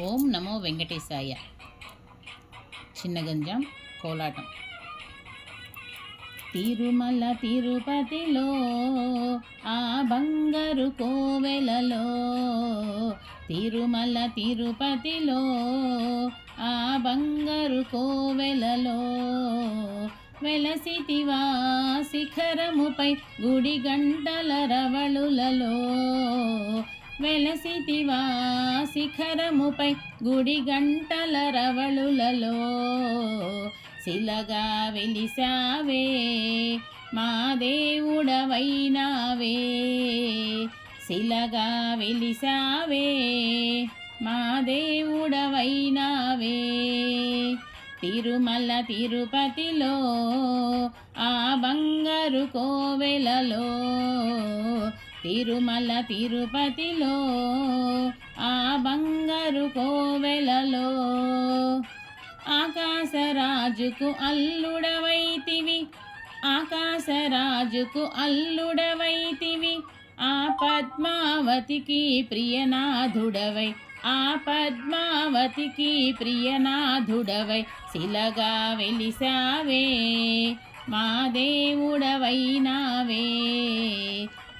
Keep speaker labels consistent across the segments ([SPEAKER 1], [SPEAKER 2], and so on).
[SPEAKER 1] ఓం నమో వెంకటేశాయ. చిన్నగంజాం కోలాటం. తిరుమల తిరుపతిలో ఆ బంగారు కోవెలలో తిరుమల తిరుపతిలో ఆ బంగారు కోవెలలో వెలసితివా శిఖరముపై గుడి గంటల రవళులలో వెలసితివా శిఖరముపై గుడి గంటల రవళులలో శిలగా వెలిసావే మా దేవుడవైనావే. శిలగా వెలిసావే మా దేవుడవైనావే. తిరుమల తిరుపతిలో ఆ బంగారు కోవెలలో తిరుమల తిరుపతిలో ఆ బంగారు కోవెలలో. ఆకాశరాజుకు అల్లుడవైతివి ఆకాశరాజుకు అల్లుడవైతివి. ఆ పద్మావతికి ప్రియనాథుడవై ఆ పద్మావతికి ప్రియనాథుడవై. శిలగా వెలిసావే మా దేవుడవైనావే.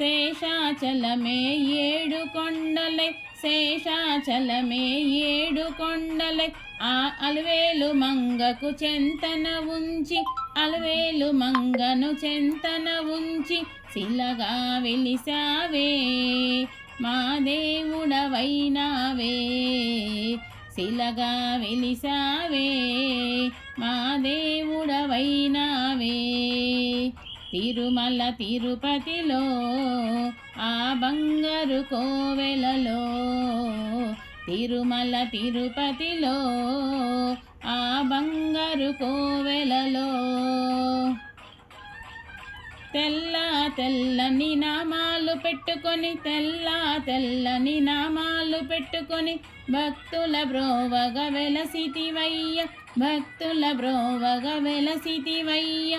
[SPEAKER 1] శేషాచలమే ఏడు కొండలై శేషాచలమే ఏడు కొండలై. ఆ అలవేలు మంగకు చెంతన ఉంచి అలవేలు మంగను చెంతన ఉంచి శిలగా వెలిసావే మా దేవుడవైనావే శిలగా వెలిసావే మా దేవుడవైనావే. తిరుమల తిరుపతిలో ఆ బంగారు కోవెలలో. తిరుమల తిరుపతిలో ఆ బంగారు కోవెలలో. తెల్ల తెల్లని నామాలు పెట్టుకొని తెల్ల తెల్లని నామాలు పెట్టుకొని భక్తుల బ్రోవగ వెలసితివయ్య భక్తుల బ్రోవగ వెలసితివయ్య.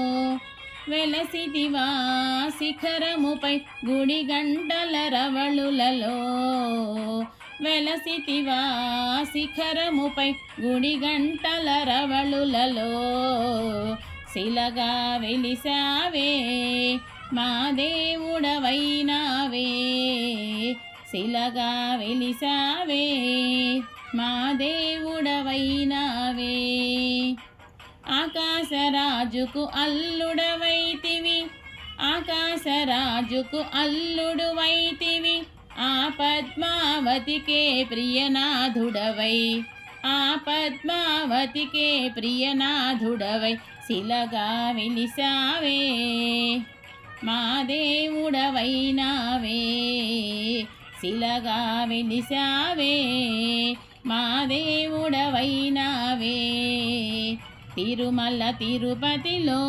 [SPEAKER 1] వెలసిదివా శిఖరముపై గుడి గంటల రవళులలో. వెలసితివా శిఖరముపై గుడి గంటల రవళులలో. శిలగా వెలిసావే మా దేవుడవైనావే. శిలగా వెలిసావే మా దేవుడవైనావే. ఆకాశరాజుకు అల్లుడవైతివి. ఆకాశరాజుకు అల్లుడువైతివి. ఆ పద్మావతికే ప్రియనాథుడవై. ఆ పద్మావతికే ప్రియనాథుడవై. శిలగా విలిసావే మా దేవుడవైనావే. శిలగా విలిసావే మా దేవుడవైనావే. తిరుమల తిరుపతిలో.